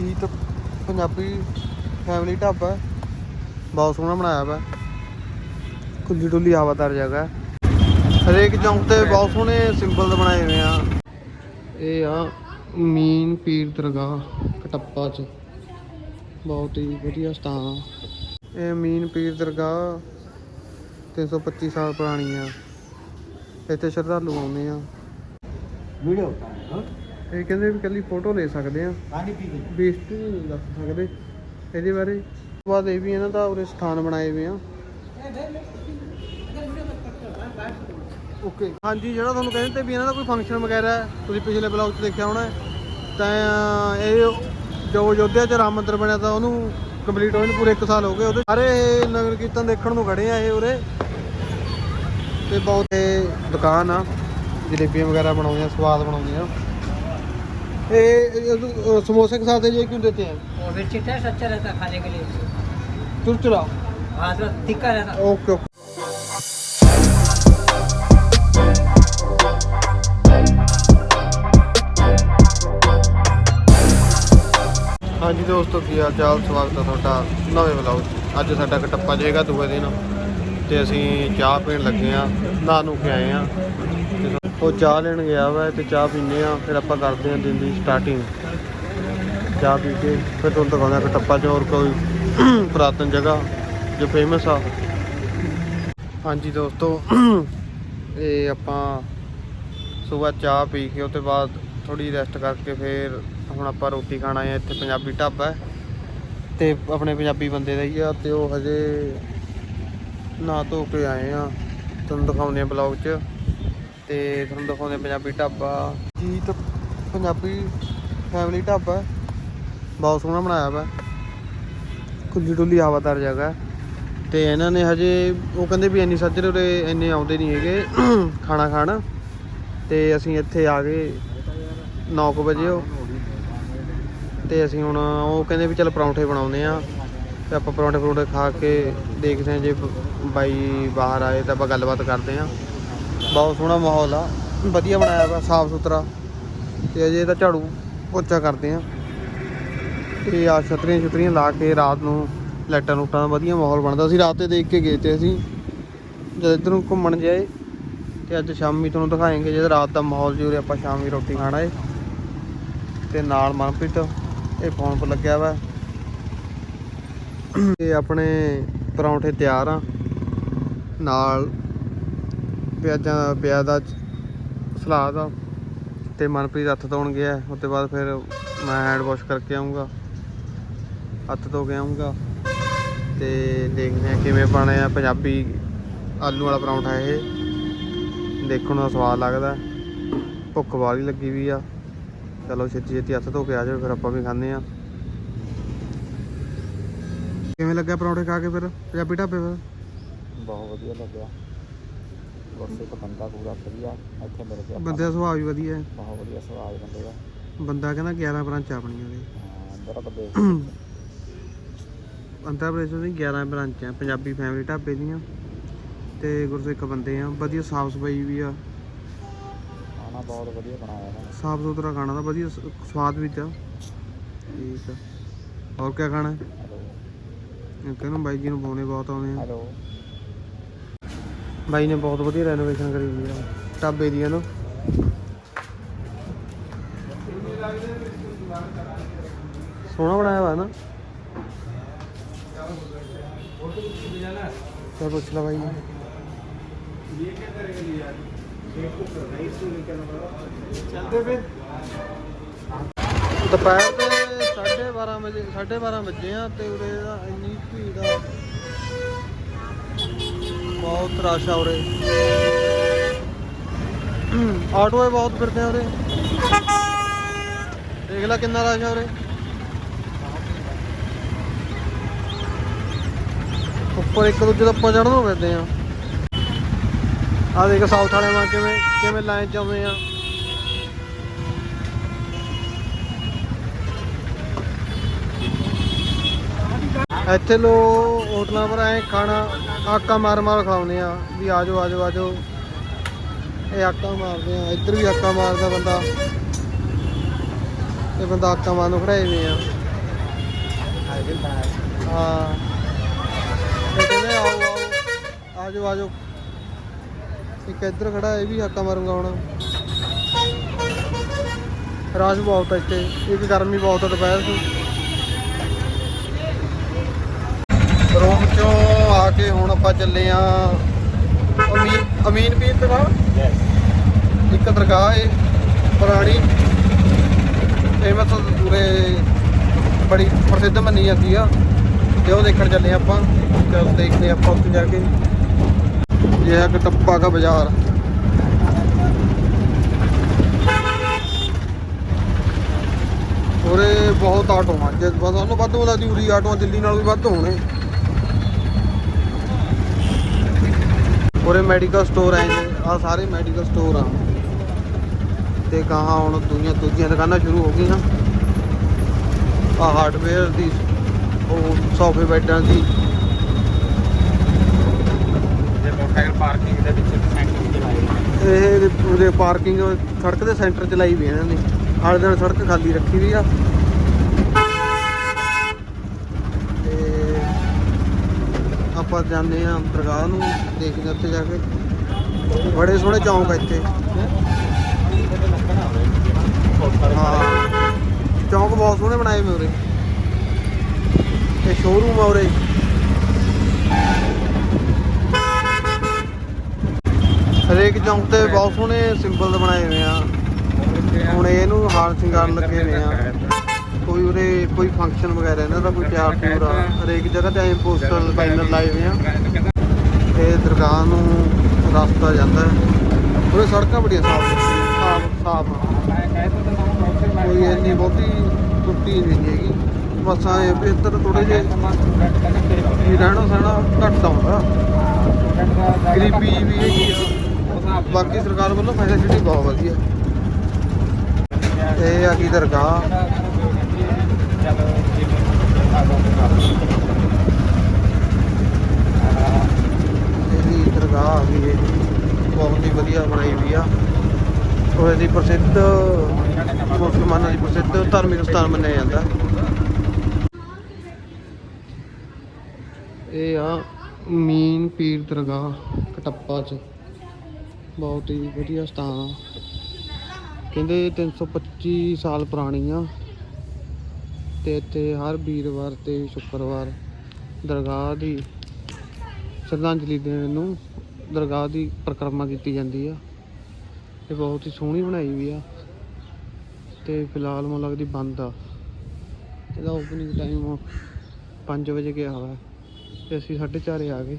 ਜੀਤ Punjabi family dhaba ਬਹੁਤ ਸੋਹਣਾ ਬਣਾਇਆ ਵਾ। ਖੁੱਲੀ ਡੁੱਲੀ ਹਵਾਦਾਰ ਜਗ੍ਹਾ ਹਰੇਕ ਚੌਂਕ ਤੇ ਬਹੁਤ ਸੋਹਣੇ ਸਿੰਬਲ ਬਣਾਏ ਹੋਏ ਆ। ਇਹ ਆ ਮੀਨ ਪੀਰ ਦਰਗਾਹ, ਕਟੱਪਾ ਚ। ਬਹੁਤ ਹੀ ਵਧੀਆ ਸਥਾਨ ਆ। ਇਹ ਮੀਨ ਪੀਰ ਦਰਗਾਹ 325 ਸਾਲ ਪੁਰਾਣੀ ਆ। ਇੱਥੇ ਸ਼ਰਧਾਲੂ ਆਉਂਦੇ ਆ। ਵੀਡੀਓ ਇਹ ਕਹਿੰਦੇ ਵੀ ਕੱਲੀ ਫੋਟੋ ਲੈ ਸਕਦੇ ਆ ਹਾਂਜੀ ਨਹੀਂ ਦੱਸ ਸਕਦੇ। ਇਹਦੇ ਬਾਰੇ ਬਾਅਦ ਇਹ ਵੀ ਇਹਨਾਂ ਦਾ ਉਰੇ ਸਥਾਨ ਬਣਾਏ ਹੋਏ ਆ। ਓਕੇ ਹਾਂਜੀ ਜਿਹੜਾ ਤੁਹਾਨੂੰ ਕਹਿੰਦੇ ਤੇ ਵੀ ਇਹਨਾਂ ਦਾ ਕੋਈ ਫੰਕਸ਼ਨ ਵਗੈਰਾ ਤੁਸੀਂ ਪਿਛਲੇ ਬਲੌਗ 'ਚ ਦੇਖਿਆ ਹੋਣਾ ਤਾਂ ਇਹ ਜੋ ਅਯੋਧਿਆ 'ਚ ਰਾਮ ਮੰਦਿਰ ਬਣਿਆ ਤਾਂ ਉਹਨੂੰ ਕੰਪਲੀਟ ਹੋਏ ਨੂੰ ਪੂਰੇ 1 ਸਾਲ ਹੋ ਗਏ ਉਹਦੇ। ਸਾਰੇ ਇਹ ਨਗਰ ਕੀਰਤਨ ਦੇਖਣ ਨੂੰ ਖੜੇ ਆ ਇਹ ਉਰੇ। ਤੇ ਬਹੁਤ ਇਹ ਦੁਕਾਨ ਆ ਜਲੇਬੀਆਂ ਵਗੈਰਾ ਬਣਾਉਂਦੀਆਂ ਸਵਾਦ ਬਣਾਉਂਦੀਆਂ। ये ये समोसे के साथ ये क्यों देते हैं वो अच्छा रहता है खाने के लिए चुरचुरा ओके ओके ਹਾਂਜੀ ਦੋਸਤੋ ਕੀ ਹਾਲ ਚਾਲ? ਸਵਾਗਤ ਹੈ ਤੁਹਾਡਾ ਨਵੇਂ ਵਲੌਗ ਅੱਜ ਸਾਡਾ ਕਟੱਪਾ ਜੇਗਾ ਦੂਏ ਦਿਨ। ਤੇ ਅਸੀਂ ਚਾਹ ਪੀਣ ਲੱਗੇ ਆ ਨਾ ਨੂੰ ਕੇ ਆਏ ਆ। ਉਹ ਚਾਹ ਲੈਣ ਗਿਆ ਵਾ ਤੇ ਚਾਹ ਪੀਨੇ ਆ ਫਿਰ ਆਪਾਂ ਕਰਦੇ ਆ ਦਿਨ ਦੀ ਸਟਾਰਟਿੰਗ ਚਾਹ ਪੀ ਕੇ ਫਿਰ ਤੁਹਾਨੂੰ ਦਿਖਾਉਂਦਾ ਕਟੱਪਾ 'ਚ ਹੋਰ ਕੋਈ ਪੁਰਾਤਨ ਜਗ੍ਹਾ ਜੋ ਫੇਮਸ ਆ। ਹਾਂਜੀ ਦੋਸਤੋ, ਇਹ ਆਪਾਂ ਸਵੇਰ ਚਾਹ ਪੀ ਕੇ ਉਹ ਤੋਂ ਬਾਅਦ ਥੋੜੀ ਰੈਸਟ ਕਰਕੇ ਫਿਰ ਹੁਣ ਆਪਾਂ ਰੋਟੀ ਖਾਣ ਆਏ ਆ ਇੱਥੇ ਪੰਜਾਬੀ ਢਾਬਾ ਹੈ। ਤੇ ਆਪਣੇ ਪੰਜਾਬੀ ਬੰਦੇ ਦਾ ਹੀ ਆ ਤੇ ਉਹ ਹਜੇ ਨਾ ਧੋ ਕੇ ਆਏ ਆ ਤੁਹਾਨੂੰ ਦਿਖਾਉਂਦੇ ਆ ਬਲੌਗ 'ਚ। ਤੇ ਤੁਹਾਨੂੰ ਦਿਖਾਉਂਦੇ ਪੰਜਾਬੀ ਢਾਬਾ। ਜੀਤ ਪੰਜਾਬੀ ਫੈਮਿਲੀ ਢਾਬਾ ਬਹੁਤ ਸੋਹਣਾ ਬਣਾਇਆ ਵਾ। ਖੁੱਲੀ ਡੁੱਲੀ ਹਵਾਦਾਰ ਜਗ੍ਹਾ ਹੈ। ਤੇ ਇਹਨਾਂ ਨੇ ਹਜੇ ਉਹ ਕਹਿੰਦੇ ਵੀ ਇੰਨੀ ਸੱਜਰੇ ਉਰੇ ਇੰਨੇ ਆਉਂਦੇ ਨਹੀਂ ਹੈਗੇ ਖਾਣਾ ਖਾਣ। ਤੇ ਅਸੀਂ ਇੱਥੇ ਆ ਗਏ 9 ਵਜੇ ਉਹ। ਤੇ ਅਸੀਂ ਹੁਣ ਉਹ ਕਹਿੰਦੇ ਵੀ ਚੱਲ ਪਰੌਂਠੇ ਬਣਾਉਂਦੇ ਆ ਤੇ ਆਪਾਂ ਪਰੌਂਠੇ ਪਰੌਂਠੇ ਖਾ ਕੇ ਦੇਖਦੇ ਆ ਜੇ ਬਾਈ ਬਾਹਰ ਆਏ ਤਾਂ ਆਪਾਂ ਗੱਲਬਾਤ ਕਰਦੇ ਆ ਬਹੁਤ ਸੋਹਣਾ ਮਾਹੌਲ ਆ। ਵਧੀਆ ਬਣਾਇਆ ਵਾ, ਸਾਫ਼ ਸੁਥਰਾ। ਤੇ ਅਜੇ ਤਾਂ ਝਾੜੂ ਪੋਚਾ ਕਰਦੇ ਆ। ਤੇ ਆ ਛਤਰੀਆਂ ਛਤਰੀਆਂ ਲਾ ਕੇ ਰਾਤ ਨੂੰ ਲਾਈਟਾਂ ਲੂਟਾਂ ਦਾ ਵਧੀਆ ਮਾਹੌਲ ਬਣਦਾ। ਸੀ ਰਾਤ ਤੇ ਦੇਖ ਕੇ ਗਏ ਤੇ ਅਸੀਂ ਜਦ ਇੱਧਰ ਨੂੰ ਘੁੰਮਣ ਜਾਏ ਤੇ ਅੱਜ ਸ਼ਾਮੀ ਤੁਹਾਨੂੰ ਦਿਖਾਏਗੇ ਜਦ ਰਾਤ ਦਾ ਮਾਹੌਲ ਜੀ ਆਪਾਂ ਸ਼ਾਮੀ ਰੋਟੀ ਖਾਣਾ ਏ ਤੇ ਨਾਲ ਮਨਪ੍ਰੀਤ, ਇਹ ਫੋਨ 'ਤੇ ਲੱਗਿਆ ਵਾ। ਤੇ ਆਪਣੇ ਪਰੌਂਠੇ ਤਿਆਰ ਆ। ਨਾਲ ਪਿਆਜ਼ਾਂ ਪਿਆਜ਼ ਦਾ ਸਲਾਦ ਆ ਤੇ ਮਨਪ੍ਰੀਤ ਹੱਥ ਧੋਣ ਗਿਆ ਉਸ ਤੋਂ ਬਾਅਦ ਫਿਰ ਮੈਂ ਹੈਂਡ ਵਾਸ਼ ਕਰਕੇ ਆਉਂਗਾ ਹੱਥ ਧੋ ਕੇ ਆਉਂਗਾ ਤੇ ਦੇਖਦੇ ਆ ਕਿਵੇਂ ਬਣਿਆ ਪੰਜਾਬੀ ਆਲੂ ਵਾਲਾ ਪਰੌਂਠਾ ਇਹ। ਦੇਖਣ ਨੂੰ ਸਵਾਦ ਲੱਗਦਾ, ਭੁੱਖ ਵਾਲੀ ਲੱਗੀ ਵੀ ਆ। ਚਲੋ ਛੇਤੀ ਛੇਤੀ ਹੱਥ ਧੋ ਕੇ ਆ ਜਾਓ ਫਿਰ ਆਪਾਂ ਵੀ ਖਾਂਦੇ ਆ ਕਿਵੇਂ ਲੱਗਿਆ ਪਰੌਂਠੇ ਖਾ ਕੇ ਫਿਰ? ਪੰਜਾਬੀ ਢਾਬੇ ਫਿਰ? ਬਹੁਤ ਵਧੀਆ ਲੱਗਿਆ। ਇੱਕ ਬੰਦਾ ਪੂਰਾ ਵਧੀਆ ਇੱਥੇ ਮਿਲ ਗਿਆ ਬੰਦੇ ਦਾ ਸੁਭਾਅ ਵੀ ਵਧੀਆ ਹੈ। ਬਹੁਤ ਵਧੀਆ ਸੁਭਾਅ ਹੈ ਬੰਦੇ ਦਾ। ਬੰਦਾ ਕਹਿੰਦਾ 11 ਬ੍ਰਾਂਚ ਆਪਣੀਆਂ ਦੇ ਹਾਂ, ਅੰਦਰ ਬੰਦੇ ਅੰਤਰ ਪ੍ਰਦੇਸ਼ ਦੀ 11 ਬ੍ਰਾਂਚਾਂ ਪੰਜਾਬੀ ਫੈਮਿਲੀ ਢਾਬੇ ਦੀਆਂ। ਤੇ ਗੁਰਸਿੱਖ ਬੰਦੇ ਆ ਵਧੀਆ ਸਾਫ਼ ਸਫ਼ਾਈ ਵੀ ਆ। ਖਾਣਾ ਬਹੁਤ ਵਧੀਆ ਬਣਾਇਆ ਇਹਨਾਂ ਨੇ। ਸਾਫ਼ ਸੁਥਰਾ ਖਾਣਾ ਦਾ ਵਧੀਆ ਸ- ਸਵਾਦ ਵਿੱਚ ਆ ਠੀਕ ਆ। ਹੋਰ ਕੀ ਖਾਣਾ ਹੈ? ਹੈਲੋ। ਕਹਿੰਦਾ ਬਾਈ ਜੀ ਨੂੰ ਪਾਉਣੇ ਬਹੁਤ ਆਉਂਦੇ ਆ। ਹੈਲੋ। ਬਾਈ ਨੇ ਬਹੁਤ ਵਧੀਆ ਰੈਨੋਵੇਸ਼ਨ ਕਰੀ ਹੋਈ ਆ, ਢਾਬੇ ਦੀ ਨਾ। ਸੋਹਣਾ ਬਣਾਇਆ ਵਾ ਨਾ। ਚਲ ਪੁੱਛ ਲਾ ਬਾਈ। ਨੂੰ। ਦੁਪਹਿਰ ਦੇ 12:30 ਵਜੇ 12:30 ਵਜੇ ਆ ਤੇ ਉਰੇ ਦਾ ਇੰਨੀ ਭੀੜ ਆ। ਬਹੁਤ ਰਸ਼ ਆ ਉਰੇ। ਆਟੋ ਹੀ ਬਹੁਤ ਫਿਰਦੇ ਆ ਉਰੇ। ਦੇਖ ਲੈ ਕਿੰਨਾ ਰਸ਼ ਆ ਉਰੇ। ਉੱਪਰ ਇੱਕ ਦੂਜੇ ਦੇ ਉੱਪਰ ਚੜ੍ਹਨ ਨੂੰ ਫਿਰਦੇ ਆ। ਆ ਦੇਖ ਸਾਊਥ ਵਾਲੇ ਵਾਂ ਕਿਵੇਂ ਕਿਵੇਂ ਲਾਈਨ ਚ ਆਉਂਦੇ ਆ। ਇੱਥੇ ਲੋ ਹੋਟਲਾਂ ਪਰ ਐ ਖਾਣਾ, ਆਕਾ ਮਾਰ ਮਾਰ ਖਾਉਂਦੇ ਆ ਵੀ ਆਜੋ ਆਜੋ ਆਜੋ। ਇਹ ਆਕਾ ਮਾਰਦੇ ਆ, ਇੱਧਰ ਵੀ ਆਕਾ ਮਾਰਦਾ ਬੰਦਾ। ਇਹ ਬੰਦਾ ਆਕਾ ਮਾਰਨ ਨੂੰ ਖੜਾਏ ਹੋਏ ਆ। ਦਿਲ ਬਣਾਇਆ ਹਾਂ। ਇਹ ਕਹਿੰਦੇ ਆਓ ਆਓ, ਆਜੋ ਆਜੋ। ਇੱਕ ਇੱਧਰ ਖੜਾ ਇਹ ਵੀ ਆਕਾ ਮਾਰੂਗਾ ਹੁਣ। ਰਾਜ ਬਹੁਤ ਹੈ ਇੱਥੇ। ਇੱਕ ਗਰਮੀ ਬਹੁਤ ਹੈ ਦੁਪਹਿਰ ਨੂੰ। ਚੋਂ ਆ ਕੇ ਹੁਣ ਆਪਾਂ ਚੱਲੇ ਆ ਅਮੀਨ ਅਮੀਨ ਪੀਰ ਤੇ ਯੈਸ ਇੱਕ ਦਰਗਾਹ ਹੈ ਪੁਰਾਣੀ। ਫੇਮਸ ਪੂਰੇ ਬੜੀ ਪ੍ਰਸਿੱਧ ਮੰਨੀ ਜਾਂਦੀ ਆ। ਤੇ ਉਹ ਦੇਖਣ ਚੱਲੇ ਆਪਾਂ। ਚਲ ਦੇਖਦੇ ਆਪਾਂ ਉੱਥੇ ਜਾ ਕੇ। ਇਹ ਹੈ ਕਟੱਪਾ ਦਾ ਬਾਜ਼ਾਰ। ਉਰੇ ਬਹੁਤ ਆਟੋ ਆ। ਜੇ ਬਸ ਉਹਨੂੰ ਵੱਧ ਹੁੰਦਾ ਦੀ ਉਰੀ ਆਟੋਆਂ ਦਿੱਲੀ ਨਾਲੋਂ ਵੀ ਵੱਧ ਹੋਣੇ। ਉਰੇ ਮੈਡੀਕਲ ਸਟੋਰ ਆਏ ਨੇ ਆ ਸਾਰੇ ਮੈਡੀਕਲ ਸਟੋਰ ਆ। ਤੇ ਕਹਾ ਹੁਣ ਦੂਜੀਆਂ ਦੂਜੀਆਂ ਦੁਕਾਨਾਂ ਸ਼ੁਰੂ ਹੋ ਗਈਆਂ। ਆ ਹਾਰਡਵੇਅਰ ਦੀ ਉਹ ਸੋਫੇ ਬੈੱਡਾਂ ਦੀ। ਜੇ ਮੋਟਰਸਾਈਕਲ ਪਾਰਕਿੰਗ ਦੇ ਵਿੱਚ ਸੈਂਟਰ ਤੇ ਲਾਏ ਇਹ ਪੂਰੇ ਪਾਰਕਿੰਗ ਸੜਕ ਦੇ ਸੈਂਟਰ ਚ ਲਾਈ ਵੀ ਇਹਨਾਂ ਨੇ। ਆਲੇ ਦਿਨ ਸੜਕ ਖਾਲੀ ਰੱਖੀ ਵੀ ਆ ਤੇ ਆਪਾਂ ਜਾਂਦੇ ਆ ਦਰਗਾਹ ਨੂੰ, ਦੇਖਦੇ ਹਾਂ ਉੱਥੇ ਜਾ ਕੇ। ਬੜੇ ਸੋਹਣੇ ਚੌਂਕ ਆ ਇੱਥੇ। ਹਾਂ। ਚੌਂਕ ਬਹੁਤ ਸੋਹਣੇ ਬਣਾਏ ਮੇ ਉਰੇ। ਤੇ ਸ਼ੋਰੂਮ ਆ ਉਰੇ। ਹਰੇਕ ਚੌਂਕ ਤੇ ਬਹੁਤ ਸੋਹਣੇ ਸਿੰਬਲ ਬਣਾਏ ਹੋਏ ਆ। ਹੁਣ ਇਹਨੂੰ ਹਾਰ ਸ਼ਿੰਗਾਰ ਲੱਗੇ ਹੋਏ ਆ। ਕੋਈ ਉਰੇ ਕੋਈ ਫੰਕਸ਼ਨ ਵਗੈਰਾ, ਇਹਨਾਂ ਦਾ ਕੋਈ ਤਿਆਰ ਤਿਉਰ ਆ। ਹਰੇਕ ਜਗ੍ਹਾ ਤੇ ਐਂ ਪੋਸਟਰ ਬੈਨਰ ਲਾਏ ਹੋਏ ਆ। ਇਹ ਦਰਗਾਹ ਨੂੰ ਰਸਤਾ ਜਾਂਦਾ ਹੈ। ਉਰੇ ਸੜਕਾਂ ਬੜੀਆਂ ਸਾਫ਼ ਸਾਫ਼ ਸਾਫ਼ ਕੋਈ ਇੰਨੀ ਬਹੁਤੀ ਟੁੱਟੀ ਨਹੀਂ ਹੈਗੀ। ਬਸ ਐਂ ਵੀ ਇੱਧਰ ਥੋੜੇ ਜਿਹੇ ਵੀ ਰਹਿਣਾ ਸਹਿਣਾ ਘੱਟ ਆਉਂਦਾ। ਗਰੀਬੀ ਵੀ ਹੈਗੀ ਆ। ਬਾਕੀ ਸਰਕਾਰ ਵੱਲੋਂ ਫੈਸਿਲਿਟੀ ਬਹੁਤ ਵਧੀਆ। ਇਹ ਆ ਕੀ ਦਰਗਾਹ। ਇਹਦੀ ਦਰਗਾਹ ਆ ਗਈ ਇਹ ਬਹੁਤ ਹੀ ਵਧੀਆ ਬਣਾਈ ਹੋਈ ਆ। ਉਹ ਇਹਦੀ ਪ੍ਰਸਿੱਧ ਮੁਸਲਮਾਨਾਂ ਦੀ ਪ੍ਰਸਿੱਧ ਧਾਰਮਿਕ ਸਥਾਨ ਮੰਨਿਆ ਜਾਂਦਾ। ਇਹ ਆ ਮੀਨ ਪੀਰ ਦਰਗਾਹ, ਕਟੱਪਾ ਚ। ਬਹੁਤ ਹੀ ਵਧੀਆ ਸਥਾਨ ਆ। ਕਹਿੰਦੇ 325 ਸਾਲ ਪੁਰਾਣੀ ਆ। ਤੇ ਇੱਥੇ ਹਰ ਵੀਰਵਾਰ ਤੇ ਸ਼ੁੱਕਰਵਾਰ ਦਰਗਾਹ ਦੀ ਸ਼ਰਧਾਂਜਲੀ ਦੇਣ ਨੂੰ ਦਰਗਾਹ ਦੀ ਪਰਿਕਰਮਾ ਕੀਤੀ ਜਾਂਦੀ ਆ। ਇਹ ਬਹੁਤ ਹੀ ਸੋਹਣੀ ਬਣਾਈ ਵੀ ਆ ਤੇ ਫਿਲਹਾਲ ਮੈਨੂੰ ਲੱਗਦੀ ਬੰਦ ਆ। ਇਹਦਾ ਓਪਨਿੰਗ ਟਾਈਮ 5 ਵਜੇ ਗਿਆ ਹੋਇਆ ਤੇ ਅਸੀਂ 4:30 ਆ ਗਏ।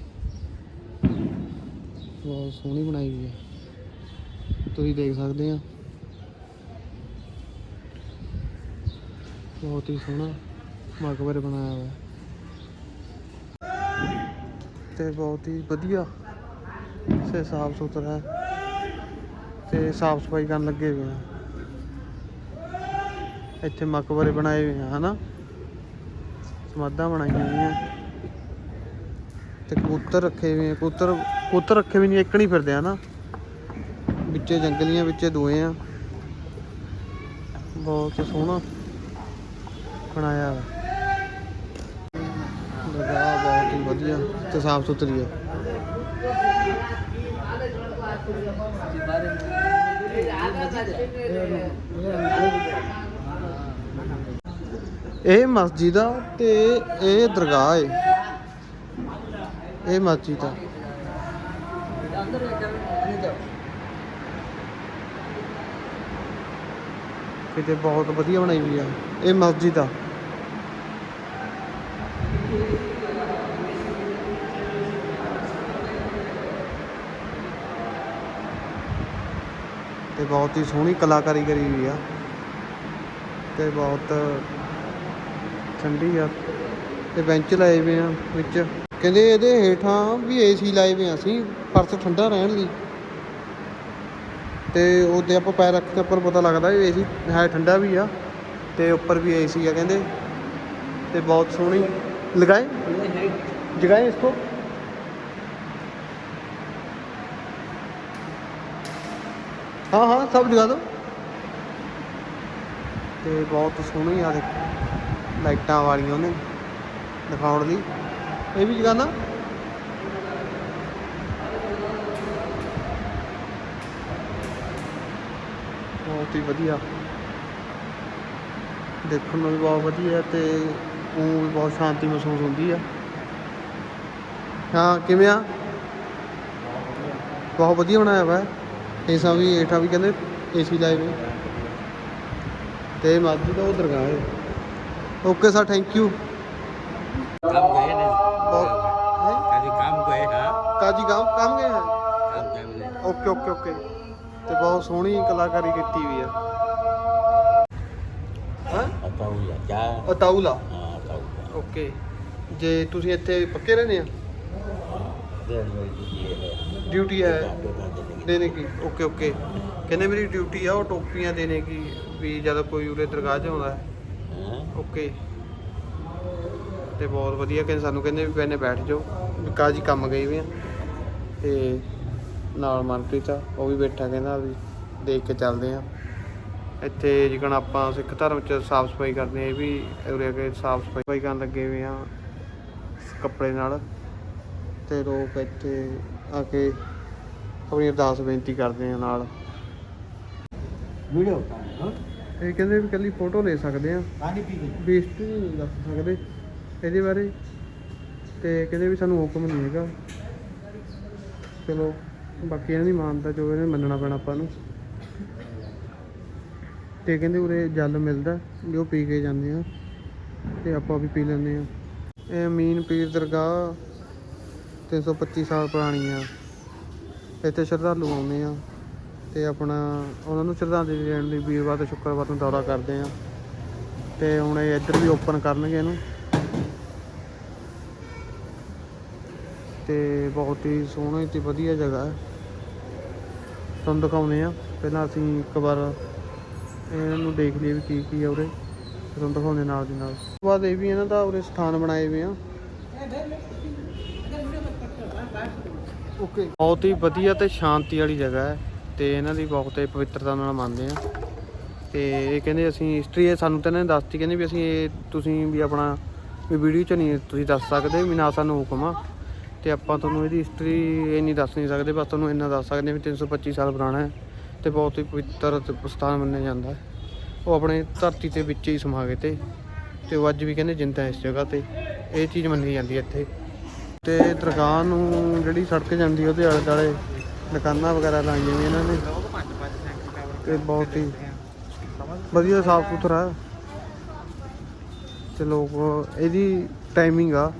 ਬਹੁਤ ਸੋਹਣੀ ਬਣਾਈ ਵੀ ਆ। ਤੁਸੀਂ ਦੇਖ ਸਕਦੇ ਆ। ਬਹੁਤ ਹੀ ਸੋਹਣਾ ਮਕਬਰੇ ਬਣਾਇਆ ਹੋਇਆ। ਤੇ ਬਹੁਤ ਹੀ ਵਧੀਆ। ਤੇ ਸਾਫ਼ ਸੁਥਰਾ ਹੈ। ਤੇ ਸਾਫ਼ ਸਫ਼ਾਈ ਕਰਨ ਲੱਗੇ ਹੋਏ ਆ। ਇੱਥੇ ਮਕਬਰੇ ਬਣਾਏ ਹੋਏ ਆ, ਹਨਾ? ਸਮਾਧਾਂ ਬਣਾਈਆਂ ਹੋਈਆਂ। ਤੇ ਕਬੂਤਰ ਰੱਖੇ ਹੋਏ ਆ। ਕਬੂਤਰ ਕਬੂਤਰ ਰੱਖੇ ਵੀ ਨਹੀਂ, ਇੱਕ ਨਹੀਂ ਫਿਰਦੇ, ਹਨਾ? ਵਿੱਚੇ ਜੰਗਲੀਆਂ, ਵਿੱਚੇ ਦੋਏ ਆ। ਬਹੁਤ ਸੋਹਣਾ। ਬਣਾਇਆ ਵਾ ਜਗ੍ਹਾ ਬਹੁਤ ਹੀ ਵਧੀਆ, ਤੇ ਸਾਫ਼ ਸੁਥਰੀ ਹੈ ਇਹ ਮਸਜਿਦ ਆ ਤੇ ਇਹ ਦਰਗਾਹ ਏ। ਇਹ ਮਸਜਿਦ ਆ। ਕਿਤੇ ਬਹੁਤ ਵਧੀਆ ਬਣਾਈ ਹੋਈ ਆ। ਇਹ ਮਸਜਿਦ ਆ। ਤੇ ਬਹੁਤ ਹੀ ਸੋਹਣੀ ਕਲਾਕਾਰੀ ਕਰੀ ਹੋਈ ਆ। ਤੇ ਬਹੁਤ ਠੰਡੀ ਆ। ਤੇ ਬੈਂਚ ਲਾਏ ਹੋਏ ਆ ਵਿੱਚ। ਕਹਿੰਦੇ ਇਹਦੇ ਹੇਠਾਂ ਵੀ ਏਸੀ ਲਾਏ ਹੋਏ ਆ ਅਸੀਂ ਫਰਸ਼ ਠੰਡਾ ਰਹਿਣ ਲਈ। ਤੇ ਉਹਦੇ ਆਪਾਂ ਪੈਰ ਰੱਖ ਕੇ ਉੱਪਰ ਪਤਾ ਲੱਗਦਾ ਵੀ ਏਸੀ ਹੈ ਠੰਡਾ ਵੀ ਆ। ਤੇ ਉੱਪਰ ਵੀ ਏਸੀ ਆ ਕਹਿੰਦੇ। ਤੇ ਬਹੁਤ ਸੋਹਣੀ। ਲਗਾਏ? ਜਗਾਏ ਇਸਕੋ ਹਾਂ ਹਾਂ, ਸਭ ਜਗਾ ਦੋ। ਤੇ ਬਹੁਤ ਸੋਹਣੀ ਆ ਦੇਖ, ਲਾਈਟਾਂ ਵਾਲੀਆਂ ਉਹਨੇ ਦਿਖਾਉਣ ਲਈ। ਇਹ ਵੀ ਜਗਾਨਾ? ਬਹੁਤ ਹੀ ਵਧੀਆ। ਦੇਖਣ ਨੂੰ ਵੀ ਬਹੁਤ ਵਧੀਆ ਤੇ ਉਹ ਵੀ ਬਹੁਤ ਸ਼ਾਂਤੀ ਮਹਿਸੂਸ ਹੁੰਦੀ ਆ। ਹਾਂ ਕਿਵੇਂ ਆ? ਬਹੁਤ ਵਧੀਆ ਬਣਾਇਆ ਵਾ। ਏਸਾ ਵੀ ਏਠਾ ਵੀ ਕਹਿੰਦੇ ਏਸੀ ਲਾਏ ਵੇ ਤੇ ਮਾਜੀ ਦਾ ਉਹ ਦਰਗਾਹ ਹੈ ਓਕੇ ਸਰ ਥੈਂਕ ਯੂ ਕਾਜੀ ਕੰਮ ਕੰਮ ਗਏ ਹਾਂ ਓਕੇ ਓਕੇ ਓਕੇ। ਤੇ ਬਹੁਤ ਸੋਹਣੀ ਕਲਾਕਾਰੀ ਕੀਤੀ ਵੀ ਆ। ਹਾਂ? ਅਤਾਊਲਾ ਓਕੇ। ਜੇ ਤੁਸੀਂ ਇੱਥੇ ਹੈ ਓਕੇ ਕਹਿੰਦੇ ਮੇਰੀ ਡਿਊਟੀ ਆ ਦਰਗਾਹ 'ਚ ਆਉਂਦਾ। ਓਕੇ। ਤੇ ਬਹੁਤ ਵਧੀਆ ਕਹਿੰਦੇ ਸਾਨੂੰ ਕਹਿੰਦੇ ਵੀ ਪੈਨੇ ਬੈਠ ਜਾਓ। ਕਾਜੀ ਕੰਮ ਗਏ ਵੀ ਆ। ਤੇ ਨਾਲ ਮਨਪ੍ਰੀਤ ਆ ਉਹ ਵੀ ਬੈਠਾ ਕਹਿੰਦਾ ਵੀ ਦੇਖ ਕੇ ਚੱਲਦੇ ਆ। ਇੱਥੇ ਜਿਕਣ ਆਪਾਂ ਸਿੱਖ ਧਰਮ 'ਚ ਸਾਫ਼ ਸਫ਼ਾਈ ਕਰਦੇ ਆ ਇਹ ਵੀ ਉਰੇ ਆ ਸਾਫ਼ ਸਫ਼ਾਈ ਕਰਨ ਲੱਗੇ ਵੀ ਆ ਕੱਪੜੇ ਨਾਲ। ਤੇ ਲੋਕ ਇੱਥੇ ਆ ਕੇ ਆਪਣੀ ਅਰਦਾਸ ਬੇਨਤੀ ਕਰਦੇ ਆ ਨਾਲ। ਵੀਡੀਓ ਇਹ ਕਹਿੰਦੇ ਵੀ ਕੱਲੀ ਫੋਟੋ ਲੈ ਸਕਦੇ ਆ ਪਾਣੀ ਵੇਸਟ ਨਹੀਂ ਦੱਸ ਸਕਦੇ ਇਹਦੇ ਬਾਰੇ। ਤੇ ਕਹਿੰਦੇ ਵੀ ਸਾਨੂੰ ਹੁਕਮ ਨਹੀਂ ਹੈਗਾ। ਚਲੋ ਬਾਕੀ ਇਹਨਾਂ ਦੀ ਮਾਨਤਾ ਜੋ ਇਹਨੇ ਮੰਨਣਾ ਪੈਣਾ ਆਪਾਂ ਨੂੰ। ਤੇ ਕਹਿੰਦੇ ਉਰੇ ਜਲ ਮਿਲਦਾ ਜੋ ਪੀ ਕੇ ਜਾਂਦੇ ਆ ਤੇ ਆਪਾਂ ਵੀ ਪੀ ਲੈਂਦੇ ਆ। ਇਹ ਮੀਨ ਪੀਰ ਦਰਗਾਹ 325 ਸਾਲ ਪੁਰਾਣੀ ਆ। ਇੱਥੇ ਸ਼ਰਧਾਲੂ ਆਉਂਦੇ ਆ ਤੇ ਆਪਣਾ ਉਹਨਾਂ ਨੂੰ ਸ਼ਰਧਾਂਜਲੀ ਦੇਣ ਲਈ ਵੀਰਵਾਰ ਤੇ ਸ਼ੁੱਕਰਵਾਰ ਨੂੰ ਦੌਰਾ ਕਰਦੇ ਆ। ਤੇ ਹੁਣ ਇਹ ਇੱਧਰ ਵੀ ਓਪਨ ਕਰਨਗੇ ਇਹਨੂੰ। ਤੇ ਬਹੁਤ ਹੀ ਸੋਹਣੀ ਤੇ ਵਧੀਆ ਜਗ੍ਹਾ ਹੈ। ਤੁਹਾਨੂੰ ਦਿਖਾਉਂਦੇ ਆ। ਪਹਿਲਾਂ ਅਸੀਂ ਇੱਕ ਵਾਰ ਇਹਨਾਂ ਨੂੰ ਦੇਖ ਲਈਏ ਵੀ ਕੀ ਕੀ ਆ ਉਰੇ। ਤੇ ਤੁਹਾਨੂੰ ਦਿਖਾਉਂਦੇ ਨਾਲ ਦੀ ਨਾਲ। ਉਸ ਤੋਂ ਬਾਅਦ ਇਹ ਵੀ ਇਹਨਾਂ ਦਾ ਉਰੇ ਸਥਾਨ ਬਣਾਏ ਹੋਏ ਆ। ਓਕੇ। ਬਹੁਤ ਹੀ ਵਧੀਆ ਤੇ ਸ਼ਾਂਤੀ ਵਾਲੀ ਜਗ੍ਹਾ ਹੈ ਤੇ ਇਹਨਾਂ ਦੀ ਬਹੁਤ ਹੀ ਪਵਿੱਤਰਤਾ ਨਾਲ ਮੰਨਦੇ ਆ ਤੇ ਇਹ ਕਹਿੰਦੇ ਅਸੀਂ ਹਿਸਟਰੀ ਇਹ ਸਾਨੂੰ ਤਾਂ ਇਹਨਾਂ ਨੇ ਦੱਸਤੀ, ਕਹਿੰਦੇ ਵੀ ਅਸੀਂ ਇਹ ਤੁਸੀਂ ਵੀ ਆਪਣਾ ਵੀ ਵੀਡੀਓ ਚ ਨਹੀਂ, ਤੁਸੀਂ ਦੱਸ ਸਕਦੇ ਵੀ ਨਾ ਸਾਨੂੰ ਹੁਕਮ ਆ। ਤੇ ਆਪਾਂ ਤੁਹਾਨੂੰ ਇਹਦੀ ਹਿਸਟਰੀ ਇਹ ਨਹੀਂ ਦੱਸ ਨਹੀਂ ਸਕਦੇ, ਬਸ ਤੁਹਾਨੂੰ ਇੰਨਾ ਦੱਸ ਸਕਦੇ ਹਾਂ ਵੀ 325 ਸਾਲ ਪੁਰਾਣਾ ਹੈ। ਤੇ ਬਹੁਤ ਹੀ ਪਵਿੱਤਰ ਸਥਾਨ ਮੰਨਿਆ ਜਾਂਦਾ ਹੈ। ਉਹ ਆਪਣੇ ਧਰਤੀ ਦੇ ਵਿੱਚ ਹੀ ਸਮਾ ਗਏ ਤੇ ਤੇ ਉਹ ਅੱਜ ਵੀ ਕਹਿੰਦੇ ਜਿੰਦਾ ਇਸ ਜਗ੍ਹਾ ਤੇ। ਇਹ ਚੀਜ਼ ਮੰਨੀ ਜਾਂਦੀ ਹੈ ਇੱਥੇ। ਤੇ ਦਰਗਾਹ ਨੂੰ ਜਿਹੜੀ ਸੜਕ ਜਾਂਦੀ, ਉਹਦੇ ਆਲੇ ਦੁਆਲੇ ਦੁਕਾਨਾਂ ਵਗੈਰਾ ਲਾਈਆਂ ਵੀ ਇਹਨਾਂ ਨੇ। ਤੇ ਬਹੁਤ ਹੀ ਵਧੀਆ ਸਾਫ਼ ਸੁਥਰਾ ਹੈ। ਤੇ ਲੋਕ, ਇਹਦੀ ਟਾਈਮਿੰਗ ਆ,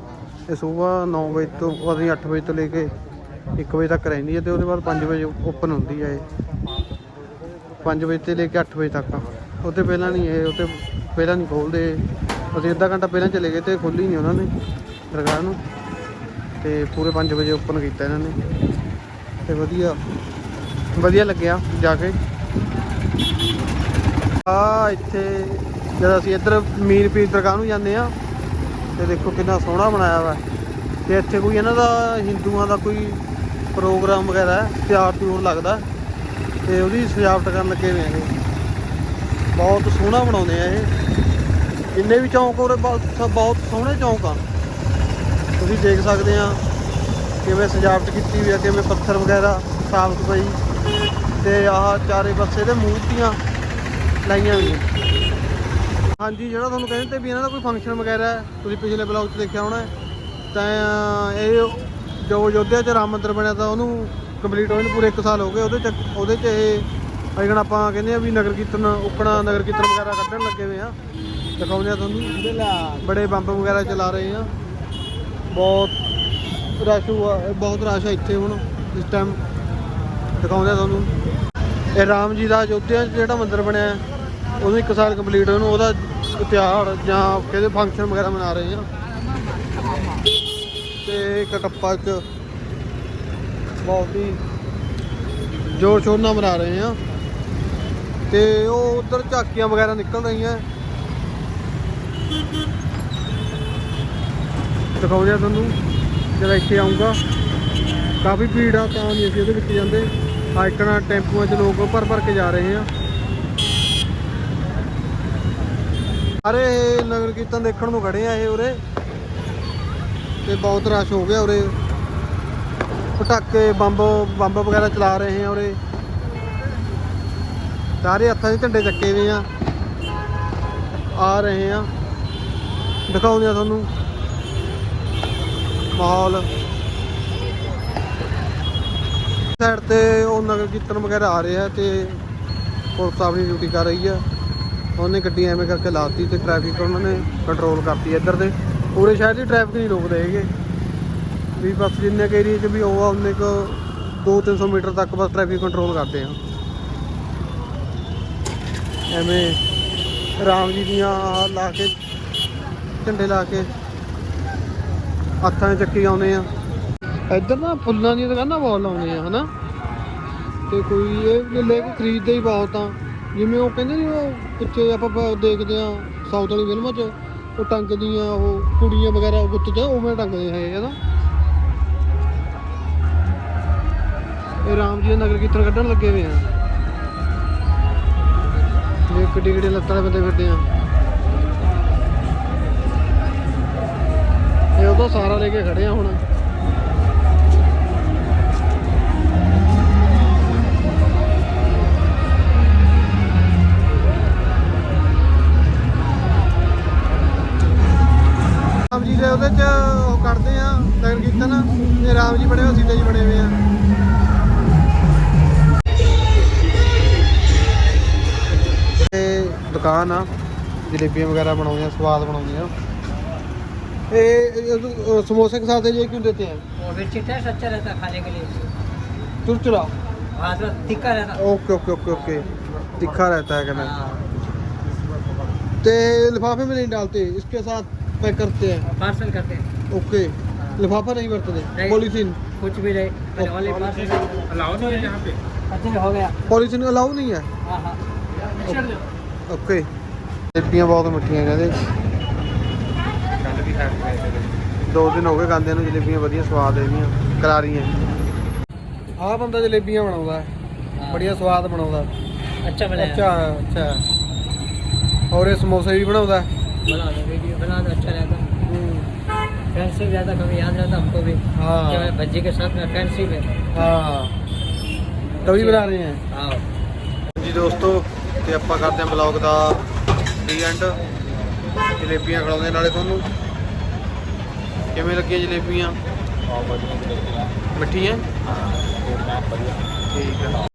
ਇਹ ਸਵੇਰ 9 ਵਜੇ ਤੋਂ ਪਤਾ 8 ਵਜੇ ਤੋਂ ਲੈ ਕੇ 1 ਵਜੇ ਤੱਕ ਰਹਿੰਦੀ ਹੈ ਤੇ ਉਹਦੇ ਬਾਅਦ 5 ਵਜੇ ਓਪਨ ਹੁੰਦੀ ਹੈ ਇਹ। 5 ਵਜੇ 'ਤੇ ਲੈ ਕੇ 8 ਵਜੇ ਤੱਕ ਉਹਤੇ ਪਹਿਲਾਂ ਨਹੀਂ ਇਹ, ਉੱਥੇ ਪਹਿਲਾਂ ਨਹੀਂ ਖੋਲਦੇ ਅਸੀਂ ਅੱਧਾ ਘੰਟਾ ਪਹਿਲਾਂ ਚਲੇ ਗਏ ਤੇ ਖੋਲੀ ਨਹੀਂ ਉਹਨਾਂ ਨੇ ਦਰਗਾਹ ਨੂੰ। ਤੇ ਪੂਰੇ 5 ਵਜੇ ਓਪਨ ਕੀਤਾ ਇਹਨਾਂ ਨੇ। ਤੇ ਵਧੀਆ ਵਧੀਆ ਲੱਗਿਆ ਜਾ ਕੇ। ਆ ਇੱਥੇ, ਜਦ ਅਸੀਂ ਇੱਧਰ ਮੀਰ ਪੀਰ ਦਰਗਾਹ ਨੂੰ ਜਾਂਦੇ ਆ ਤੇ ਦੇਖੋ ਕਿੰਨਾ ਸੋਹਣਾ ਬਣਾਇਆ ਵਾ। ਤੇ ਇੱਥੇ ਕੋਈ ਇਹਨਾਂ ਦਾ, ਹਿੰਦੂਆਂ ਦਾ ਕੋਈ ਪ੍ਰੋਗਰਾਮ ਵਗੈਰਾ ਤਿਆਰ ਤਿਉਹਾਰ ਤਿਉਰ ਲੱਗਦਾ। ਤੇ ਉਹਦੀ ਸਜਾਵਟ ਕਰਨ ਲੱਗੇ ਨੇ ਇਹ? ਬਹੁਤ ਸੋਹਣਾ ਬਣਾਉਂਦੇ ਆ ਇਹ। ਜਿੰਨੇ ਵੀ ਚੌਂਕ ਉਰੇ ਬਹੁਤ ਬਹੁਤ ਸੋਹਣੇ ਚੌਂਕ ਆ। ਤੁਸੀਂ ਦੇਖ ਸਕਦੇ ਆ ਕਿਵੇਂ ਸਜਾਵਟ ਕੀਤੀ ਹੋਈ ਆ, ਕਿਵੇਂ ਪੱਥਰ ਵਗੈਰਾ ਸਾਫ਼ ਸਫ਼ਾਈ ਤੇ ਆਹ ਚਾਰੇ ਪਾਸੇ ਦੇ ਮੂਰਤੀਆਂ ਲਾਈਆਂ ਹੋਈਆਂ। ਹਾਂਜੀ, ਜਿਹੜਾ ਤੁਹਾਨੂੰ ਕਹਿੰਦੇ ਵੀ ਇਹਨਾਂ ਦਾ ਕੋਈ ਫੰਕਸ਼ਨ ਵਗੈਰਾ ਤੁਸੀਂ ਪਿਛਲੇ ਬਲੌਗ 'ਚ ਦੇਖਿਆ ਹੋਣਾ ਤਾਂ ਇਹ ਜੋ ਅਯੋਧਿਆ 'ਚ ਰਾਮ ਮੰਦਿਰ ਬਣਿਆ ਤਾਂ ਉਹਨੂੰ ਕੰਪਲੀਟ ਹੋਏ ਨੂੰ, ਪੂਰੇ 1 ਸਾਲ ਹੋ ਗਏ, ਉਹਦੇ 'ਚ ਉਹਦੇ 'ਚ ਇਹ ਅਜਿਹਣ ਆਪਾਂ ਕਹਿੰਦੇ ਆ ਵੀ ਨਗਰ ਕੀਰਤਨ ਉਕਣਾ ਨਗਰ ਕੀਰਤਨ ਵਗੈਰਾ ਕੱਢਣ ਲੱਗੇ ਹੋਏ ਆ। ਦਿਖਾਉਂਦੇ ਆ ਤੁਹਾਨੂੰ। ਬੜੇ ਬੰਬ ਵਗੈਰਾ ਚਲਾ ਰਹੇ ਆ। ਬਹੁਤ ਰਸ਼ ਹੁਆ, ਬਹੁਤ ਰਸ਼ ਹੈ ਇੱਥੇ ਹੁਣ, ਇਸ ਟਾਈਮ ਦਿਖਾਉਂਦੇ ਆ ਤੁਹਾਨੂੰ। ਇਹ ਰਾਮ ਜੀ ਦਾ ਅਯੋਧਿਆ 'ਚ ਜਿਹੜਾ ਮੰਦਿਰ ਬਣਿਆ ਉਹਨੂੰ ਇੱਕ ਸਾਲ ਕੰਪਲੀਟ ਹੋਏ ਨੂੰ, ਉਹਦਾ ਤਿਉਹਾਰ ਜਾਂ ਕਹਿੰਦੇ ਫੰਕਸ਼ਨ ਵਗੈਰਾ ਮਨਾ ਰਹੇ ਆ। ਤੇ ਕਟੱਪਾ 'ਚ ਬਹੁਤ ਹੀ ਜ਼ੋਰ ਸ਼ੋਰ ਨਾਲ ਮਨਾ ਰਹੇ ਆ ਤੇ ਉਹ ਉਧਰ ਝਾਕੀਆਂ ਵਗੈਰਾ ਨਿਕਲ ਰਹੀਆਂ। ਦਿਖਾਉਂਦੇ ਆ ਤੁਹਾਨੂੰ ਜਦੋਂ ਇੱਥੇ ਆਉਂਗਾ ਕਾਫੀ ਭੀੜ ਆ, ਤਾਂ ਨਹੀਂ ਅਸੀਂ ਉਹਦੇ ਵਿੱਚ ਜਾਂਦੇ। ਆਇਕਣਾ ਟੈਂਪੂਆਂ 'ਚ ਲੋਕ ਭਰ ਭਰ ਕੇ ਜਾ ਰਹੇ ਆ ਸਾਰੇ ਇਹ ਨਗਰ ਕੀਰਤਨ ਦੇਖਣ ਨੂੰ ਖੜੇ ਆ ਇਹ ਉਰੇ। ਤੇ ਬਹੁਤ ਰਸ਼ ਹੋ ਗਿਆ ਉਰੇ। ਪਟਾਕੇ, ਬੰਬ ਬੰਬ ਵਗੈਰਾ ਚਲਾ ਰਹੇ ਆ ਉਰੇ। ਸਾਰੇ ਹੱਥਾਂ 'ਚ ਝੰਡੇ ਚੱਕੇ ਹੋਏ ਆ। ਆ ਰਹੇ ਆ। ਦਿਖਾਉਂਦੇ ਆ ਤੁਹਾਨੂੰ। ਮਾਹੌਲ। ਸਾਈਡ ਤੇ ਉਹ ਨਗਰ ਕੀਰਤਨ ਵਗੈਰਾ ਆ ਰਿਹਾ ਤੇ ਪੁਲਿਸ ਆਪਣੀ ਡਿਊਟੀ ਕਰ ਰਹੀ ਆ। ਉਹਨੇ ਗੱਡੀ ਐਵੇਂ ਕਰਕੇ ਲਾਤੀ ਤੇ ਟ੍ਰੈਫਿਕ ਉਹਨਾਂ ਨੇ ਕੰਟਰੋਲ ਕਰਤੀ ਇੱਧਰ ਦੇ। ਪੂਰੇ ਸ਼ਹਿਰ ਦੀ ਟ੍ਰੈਫਿਕ ਨਹੀਂ ਰੋਕਦੇ ਹੈਗੇ। ਵੀ ਬਸ ਜਿੰਨੇ ਕੁ ਏਰੀਏ 'ਚ ਵੀ ਉਹ ਆ ਉਹਨੇ ਕੁ 2-300 ਮੀਟਰ ਤੱਕ ਬਸ ਟ੍ਰੈਫਿਕ ਕੰਟਰੋਲ ਕਰਦੇ ਆ। ਐਵੇਂ ਰਾਮ ਜੀ ਦੀਆਂ ਲਾ ਕੇ, ਝੰਡੇ ਲਾ ਕੇ ਹੱਥਾਂ 'ਚ ਚੱਕੀ ਆਉਂਦੇ ਆ। ਇੱਧਰ ਨਾ ਫੁੱਲਾਂ ਦੀਆਂ ਦੁਕਾਨਾਂ ਬਹੁਤ ਲਾਉਂਦੇ ਆ, ਹਨਾ? ਤੇ ਕੋਈ ਇਹ ਲੈ ਕੇ ਖਰੀਦਦੇ ਹੀ ਬਹੁਤ ਆ। ਜਿਵੇਂ ਉਹ ਕਹਿੰਦੇ ਨੇ ਉਹ ਪਿੱਛੇ ਆਪਾਂ ਦੇਖਦੇ ਆ ਸਾਊਥ ਵਾਲੀ ਫਿਲਮਾਂ 'ਚ ਉਹ ਟੰਗਦੀਆਂ, ਉਹ ਕੁੜੀਆਂ ਵਗੈਰਾ ਗੁੱਤ 'ਚ, ਉਵੇਂ ਟੰਗਦੇ ਹੈ ਹਨਾ? ਇਹ ਰਾਮ ਜੀ ਦਾ ਨਗਰ ਕੀਰਤਨ ਕੱਢਣ ਲੱਗੇ ਹੋਏ ਆ। ਇਹ ਕਿੱਡੀ ਕਿੱਡੀ ਲੱਤਾਂ ਦੇ ਬੰਦੇ ਫਿਰਦੇ ਆ। ਇਹ ਉਹਦਾ ਸਾਰਾ ਲੈ ਕੇ ਖੜੇ ਆ ਹੁਣ। ਰਾਮ ਜੀ ਦੇ ਉਹਦੇ ਚ ਉਹ ਕੱਢਦੇ ਆ ਨਗਰ ਕੀਰਤਨ, ਤੇ ਰਾਮ ਜੀ ਬਣੇ ਹੋਏ ਸੀਤਾ ਜੀ ਬਣੇ ਹੋਏ ਆ। ਦੁਕਾਨ ਆ ਜਲੇਬੀਆਂ ਵਗੈਰਾ ਬਣਾਉਂਦੇ ਆ ਸਵਾਦ ਬਣਾਉਂਦੇ ਆ ये समोसे के साथ ये क्यों देते हैं वो भी चिट्टा सच्चा रहता है खाने के लिए चुरचुरा हाँ तो तिक्का रहता okay okay okay okay tikka रहता है कहना तो लिफाफे में नहीं डालते इसके साथ पैक करते हैं पार्सल करते हैं ओके लिफाफा नहीं बरतते पॉलीथीन कुछ भी नहीं अलाउ नहीं है यहाँ पे अच्छा हो गया पॉलीथीन अलाउ नहीं है ਓਕੇ ਜਲੇਬੀਆਂ ਬਹੁਤ ਮਿੱਠੀਆਂ ਕਹਿੰਦੇ ਦੋ ਦਿਨ ਹੋ ਗਏ ਖਾਂਦੇ ਨੂੰ ਜਲੇਬੀਆਂ ਵਧੀਆ ਸਵਾਦ ਇਹਦੀਆਂ ਕਰਾਰੀਆਂ ਆਹ ਬੰਦਾ ਜਲੇਬੀਆਂ ਬਣਾਉਂਦਾ ਹੈ ਬੜੀਆਂ ਸਵਾਦ ਬਣਾਉਂਦਾ अच्छा बनाया ਅੱਛਾ ਅੱਛਾ ਔਰ ਇਹ ਸਮੋਸੇ ਵੀ ਬਣਾਉਂਦਾ ਹੈ। बना दो वीडियो बना दो अच्छा रहता फैंसी भी ज़्यादा कभी याद रहता हमको भी कि हाँ मैं भज्जी के साथ में फैंसी में ਹਾਂ ਤਵੀ ਬਣਾ ਰਹੇ ਹੈ हाँ ਜੀ ਦੋਸਤੋ ਤੇ ਆਪਾਂ ਕਰਦੇ ਹਾਂ ਬਲੌਗ ਦਾ ਡੀ ਐਂਡ ਜਲੇਬੀਆਂ ਖਿਲਾਉਂਦੇ ਨਾਲੇ ਤੁਹਾਨੂੰ। ਕਿਵੇਂ ਲੱਗੀਆਂ ਜਲੇਬੀਆਂ? ਮਿੱਠੀਆਂ? ਠੀਕ ਹੈ